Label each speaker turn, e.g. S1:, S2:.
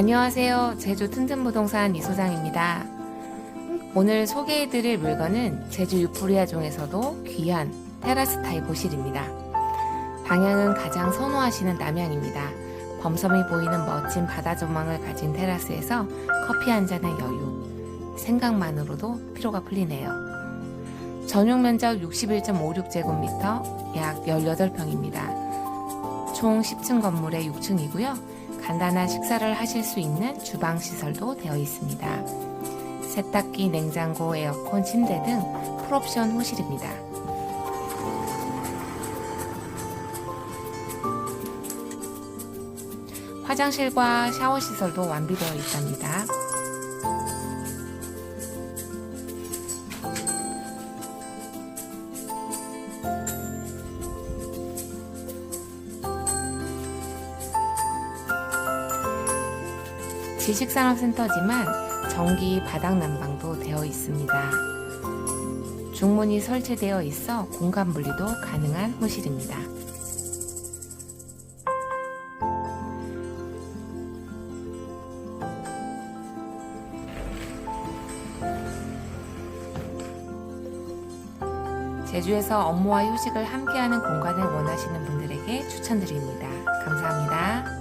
S1: 안녕하세요. 제주 튼튼부동산 이소장입니다. 오늘 소개해드릴 물건은 제주 유포리아 중에서도 귀한 테라스 타입 호실입니다. 방향은 가장 선호하시는 남향입니다. 범섬이 보이는 멋진 바다 조망을 가진 테라스에서 커피 한 잔의 여유. 생각만으로도 피로가 풀리네요. 전용 면적 61.56제곱미터, 약 18평입니다. 총 10층 건물의 6층이고요. 간단한 식사를 하실 수 있는 주방 시설도 되어 있습니다. 세탁기, 냉장고, 에어컨, 침대 등 풀옵션 호실입니다. 화장실과 샤워 시설도 완비되어 있답니다. 지식산업센터지만 전기 바닥 난방도 되어 있습니다. 중문이 설치되어 있어 공간 분리도 가능한 호실입니다. 제주에서 업무와 휴식을 함께하는 공간을 원하시는 분들에게 추천드립니다. 감사합니다.